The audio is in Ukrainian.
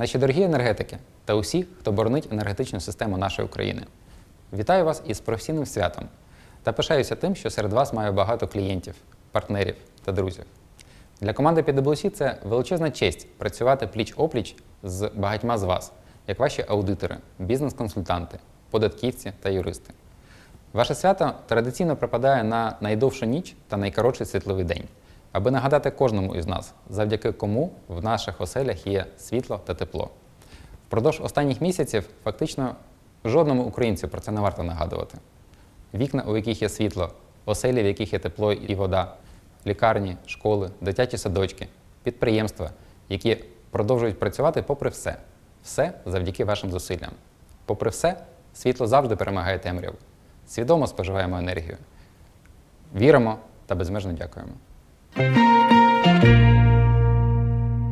Наші дорогі енергетики та усі, хто боронить енергетичну систему нашої України. Вітаю вас із професійним святом та пишаюся тим, що серед вас маю багато клієнтів, партнерів та друзів. Для команди PwC це величезна честь працювати пліч-опліч з багатьма з вас, як ваші аудитори, бізнес-консультанти, податківці та юристи. Ваше свято традиційно припадає на найдовшу ніч та найкоротший світловий день, аби нагадати кожному із нас, завдяки кому в наших оселях є світло та тепло. Впродовж останніх місяців фактично жодному українцю про це не варто нагадувати. Вікна, у яких є світло, оселі, в яких є тепло і вода, лікарні, школи, дитячі садочки, підприємства, які продовжують працювати попри все. Все завдяки вашим зусиллям. Попри все, світло завжди перемагає темряву. Свідомо споживаємо енергію. Віримо та безмежно дякуємо. you.